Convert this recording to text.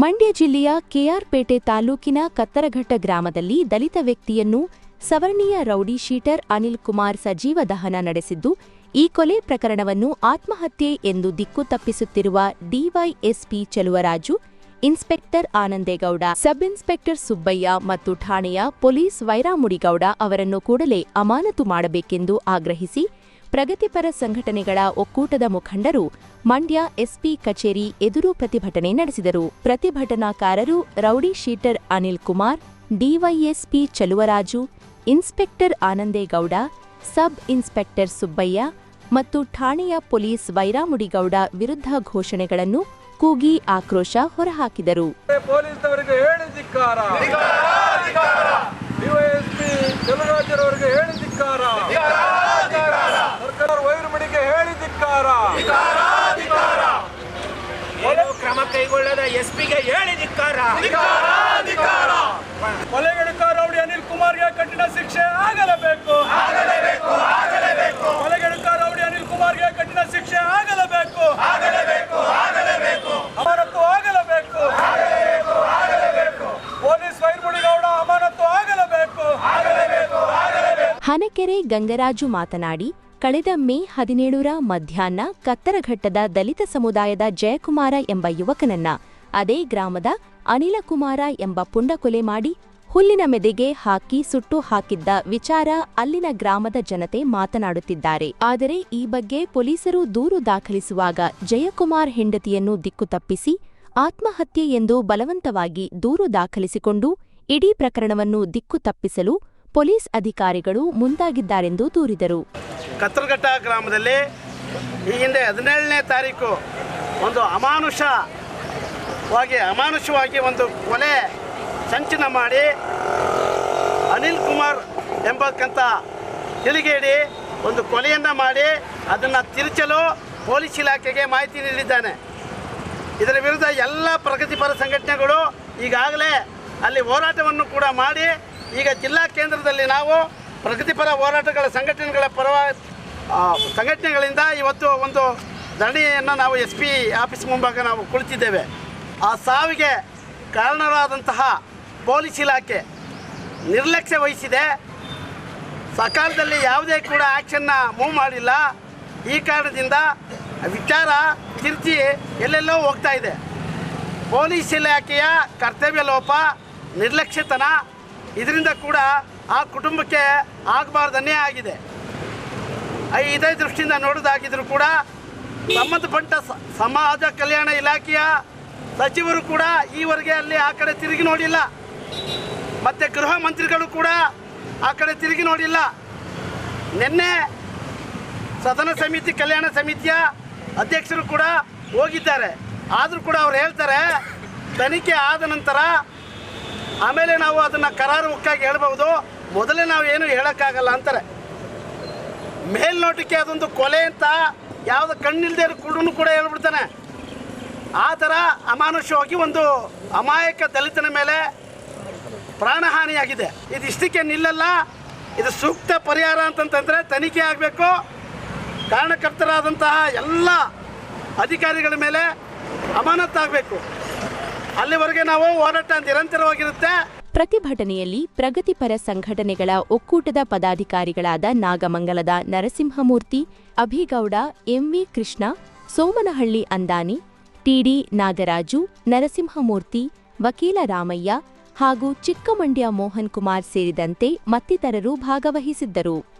ಮಂಡ್ಯ ಜಿಲ್ಲೆಯ ಕೆಆರ್ಪೇಟೆ ತಾಲೂಕಿನ ಕತ್ತರಘಟ್ಟ ಗ್ರಾಮದಲ್ಲಿ ದಲಿತ ವ್ಯಕ್ತಿಯನ್ನು ಸವರ್ಣೀಯ ರೌಡಿ ಶೀಟರ್ ಅನಿಲ್ ಕುಮಾರ್ ಸಜೀವ ದಹನ ನಡೆಸಿದ್ದು, ಈ ಕೊಲೆ ಪ್ರಕರಣವನ್ನು ಆತ್ಮಹತ್ಯೆ ಎಂದು ದಿಕ್ಕು ತಪ್ಪಿಸುತ್ತಿರುವ DYSP Cheluvaraju, inspector Anandegowda, sub inspector Subbaiah ಮತ್ತು ಠಾಣೆಯ ಪೊಲೀಸ್ ವೈರಾಮುಡಿಗೌಡ ಅವರನ್ನು ಕೂಡಲೇ ಅಮಾನತು ಮಾಡಬೇಕೆಂದು ಆಗ್ರಹಿಸಿ ಪ್ರಗತಿಪರ ಸಂಘಟನೆಗಳ ಒಕ್ಕೂಟದ ಮುಖಂಡರು ಮಂಡ್ಯ ಎಸ್ಪಿ ಕಚೇರಿ ಎದುರು ಪ್ರತಿಭಟನೆ ನಡೆಸಿದರು. ಪ್ರತಿಭಟನಾಕಾರರು rowdy sheeter Anil Kumar DYSP Cheluvaraju inspector Anandegowda sub inspector Subbaiah ಮತ್ತು ಠಾಣೆಯ ಪೊಲೀಸ್ ವೈರಾಮುಡಿಗೌಡ ವಿರುದ್ಧ ಘೋಷಣೆಗಳನ್ನು ಕೂಗಿ ಆಕ್ರೋಶ ಹೊರಹಾಕಿದರು. ಪೊಲೀಸ್ನವರಿಗೆ ಹೇಳಿ ಧಿಕ್ಕಾರ ಡಿವೈಎಸ್ಪಿ ಚಲರಾಜರವರಿಗೆ ಹೇಳಿ ಧಿಕ್ಕಾರ ಸರ್ಕಾರ ವೈರ್ಮಣಿಗೆ ಹೇಳಿ ಧಿಕ್ಕಾರ ಏನು ಕ್ರಮ ಕೈಗೊಳ್ಳದ ಎಸ್ ಪಿಗೆ ಹೇಳಿ ಧಿಕ್ಕಾರ. ಕೊಲೆಗಡುಕ ರೌಡಿ ಅನಿಲ್ ಕುಮಾರ್ಗೆ ಕಠಿಣ ಶಿಕ್ಷೆ ಆಗಲೇಬೇಕು. ಕೊಲೆಗಡುಕ ರೌಡಿ ಅನಿಲ್ ಕುಮಾರ್ಗೆ ಕಠಿಣ ಶಿಕ್ಷೆ ಆಗಲೇಬೇಕು. ಆಗಲೇಬೇಕು ಆಗಲೇಬೇಕು. ಪೊಲೀಸ್ ವೈರ್ಮುಡಿಗೌಡ ಅಮಾನತು ಆಗಲೇಬೇಕು. ಹನಕೆರೆ ಗಂಗರಾಜು ಮಾತನಾಡಿ ಕಳೆದ ಮೇ ಹದಿನೇಳರ ಮಧ್ಯಾಹ್ನ ಕತ್ತರಘಟ್ಟದ ದಲಿತ ಸಮುದಾಯದ ಜಯಕುಮಾರ ಎಂಬ ಯುವಕನನ್ನ ಅದೇ ಗ್ರಾಮದ ಅನಿಲಕುಮಾರ ಎಂಬ ಪುಂಡ ಕೊಲೆ ಮಾಡಿ ಹುಲ್ಲಿನ ಮೆದೆಗೆ ಹಾಕಿ ಸುಟ್ಟು ಹಾಕಿದ್ದ ವಿಚಾರ ಅಲ್ಲಿನ ಗ್ರಾಮದ ಜನತೆ ಮಾತನಾಡುತ್ತಿದ್ದಾರೆ. ಆದರೆ ಈ ಬಗ್ಗೆ ಪೊಲೀಸರು ದೂರು ದಾಖಲಿಸುವಾಗ ಜಯಕುಮಾರ್ ಹೆಂಡತಿಯನ್ನು ದಿಕ್ಕು ತಪ್ಪಿಸಿ ಆತ್ಮಹತ್ಯೆ ಎಂದು ಬಲವಂತವಾಗಿ ದೂರು ದಾಖಲಿಸಿಕೊಂಡು ಇಡೀ ಪ್ರಕರಣವನ್ನು ದಿಕ್ಕು ತಪ್ಪಿಸಲು ಪೊಲೀಸ್ ಅಧಿಕಾರಿಗಳು ಮುಂದಾಗಿದ್ದಾರೆಂದು ದೂರಿದರು. ಕತ್ತಲಘಟ್ಟ ಗ್ರಾಮದಲ್ಲಿ ಈ ಹಿಂದೆ ಹದಿನೇಳನೇ ತಾರೀಕು ಒಂದು ಅಮಾನುಷವಾಗಿ ಅಮಾನುಷವಾಗಿ ಒಂದು ಕೊಲೆ ಸಂಚನ ಮಾಡಿ ಅನಿಲ್ ಕುಮಾರ್ ಎಂಬಕ್ಕಂಥ ತಿಳಿಗೇಡಿ ಒಂದು ಕೊಲೆಯನ್ನು ಮಾಡಿ ಅದನ್ನು ತಿರುಚಲು ಪೊಲೀಸ್ ಇಲಾಖೆಗೆ ಮಾಹಿತಿ ನೀಡಿದ್ದಾನೆ. ಇದರ ವಿರುದ್ಧ ಎಲ್ಲ ಪ್ರಗತಿಪರ ಸಂಘಟನೆಗಳು ಈಗಾಗಲೇ ಅಲ್ಲಿ ಹೋರಾಟವನ್ನು ಕೂಡ ಮಾಡಿ ಈಗ ಜಿಲ್ಲಾ ಕೇಂದ್ರದಲ್ಲಿ ನಾವು ಪ್ರಗತಿಪರ ಹೋರಾಟಗಳ ಸಂಘಟನೆಗಳ ಪರವ ಸಂಘಟನೆಗಳಿಂದ ಇವತ್ತು ಒಂದು ಧರಣಿಯನ್ನು ನಾವು ಎಸ್ ಪಿ ಆಫೀಸ್ ಮುಂಭಾಗ ನಾವು ಕುಳಿತಿದ್ದೇವೆ. ಆ ಸಾವಿಗೆ ಕಾರಣರಾದಂತಹ ಪೊಲೀಸ್ ಇಲಾಖೆ ನಿರ್ಲಕ್ಷ್ಯ ವಹಿಸಿದೆ. ಸಕಾಲದಲ್ಲಿ ಯಾವುದೇ ಕೂಡ ಆ್ಯಕ್ಷನ್ನ ಮೂವ್ ಮಾಡಿಲ್ಲ. ಈ ಕಾರಣದಿಂದ ವಿಚಾರ ತಿರುಚಿ ಎಲ್ಲೆಲ್ಲೋ ಹೋಗ್ತಾ ಇದೆ. ಪೊಲೀಸ್ ಇಲಾಖೆಯ ಕರ್ತವ್ಯ ಲೋಪ, ನಿರ್ಲಕ್ಷ್ಯತನ ಇದರಿಂದ ಕೂಡ ಆ ಕುಟುಂಬಕ್ಕೆ ಆಗಬಾರ್ದನ್ನೇ ಆಗಿದೆ. ಇದೇ ದೃಷ್ಟಿಯಿಂದ ನೋಡೋದಾಗಿದ್ರು ಕೂಡ ಸಂಬಂಧಪಟ್ಟ ಸಮಾಜ ಕಲ್ಯಾಣ ಇಲಾಖೆಯ ಸಚಿವರು ಕೂಡ ಈವರೆಗೆ ಅಲ್ಲಿ ಆ ಕಡೆ ತಿರುಗಿ ನೋಡಿಲ್ಲ. ಮತ್ತು ಗೃಹ ಮಂತ್ರಿಗಳು ಕೂಡ ಆ ಕಡೆ ತಿರುಗಿ ನೋಡಿಲ್ಲ. ನಿನ್ನೆ ಸದನ ಸಮಿತಿ, ಕಲ್ಯಾಣ ಸಮಿತಿಯ ಅಧ್ಯಕ್ಷರು ಕೂಡ ಹೋಗಿದ್ದಾರೆ. ಆದರೂ ಕೂಡ ಅವ್ರು ಹೇಳ್ತಾರೆ, ತನಿಖೆ ಆದ ನಂತರ ಆಮೇಲೆ ನಾವು ಅದನ್ನು ಕರಾರುವಕ್ಕಾಗಿ ಹೇಳ್ಬೋದು ಮೊದಲೇ ನಾವು ಏನು ಹೇಳೋಕ್ಕಾಗಲ್ಲ ಅಂತಾರೆ. ಮೇಲ್ನೋಟಕ್ಕೆ ಅದೊಂದು ಕೊಲೆ ಅಂತ ಯಾವುದು ಕಣ್ಣಿಲ್ದೇ ಕೂಡ ಕೂಡ ಹೇಳ್ಬಿಡ್ತಾನೆ. ಆ ಥರ ಅಮಾನುಷವಾಗಿ ಒಂದು ಅಮಾಯಕ ದಲಿತನ ಮೇಲೆ ಪ್ರಾಣಹಾನಿಯಾಗಿದೆ. ಇದು ಇಷ್ಟಕ್ಕೆ ನಿಲ್ಲಲ್ಲ. ಇದು ಸೂಕ್ತ ಪರಿಹಾರ ಅಂತಂತಂದರೆ ತನಿಖೆ ಆಗಬೇಕು. ಕಾರಣಕರ್ತರಾದಂತಹ ಎಲ್ಲ ಅಧಿಕಾರಿಗಳ ಮೇಲೆ ಅಮಾನತ್ತಾಗಬೇಕು. ಅಲ್ಲಿವರೆಗೆ ನಾವು ಹೋರಾಟ ನಿರಂತರವಾಗಿರುತ್ತೆ. ಪ್ರತಿಭಟನೆಯಲ್ಲಿ ಪ್ರಗತಿಪರ ಸಂಘಟನೆಗಳ ಒಕ್ಕೂಟದ ಪದಾಧಿಕಾರಿಗಳಾದ ನಾಗಮಂಗಲದ Narasimhamurthy, Abhigowda, M V Krishna, Somanahalli Andani, T D Nagaraju, Narasimhamurthy, ವಕೀಲ ರಾಮಯ್ಯ ಹಾಗೂ ಚಿಕ್ಕಮಂಡ್ಯ ಮೋಹನ್ ಕುಮಾರ್ ಸೇರಿದಂತೆ ಮತ್ತಿತರರು ಭಾಗವಹಿಸಿದ್ದರು.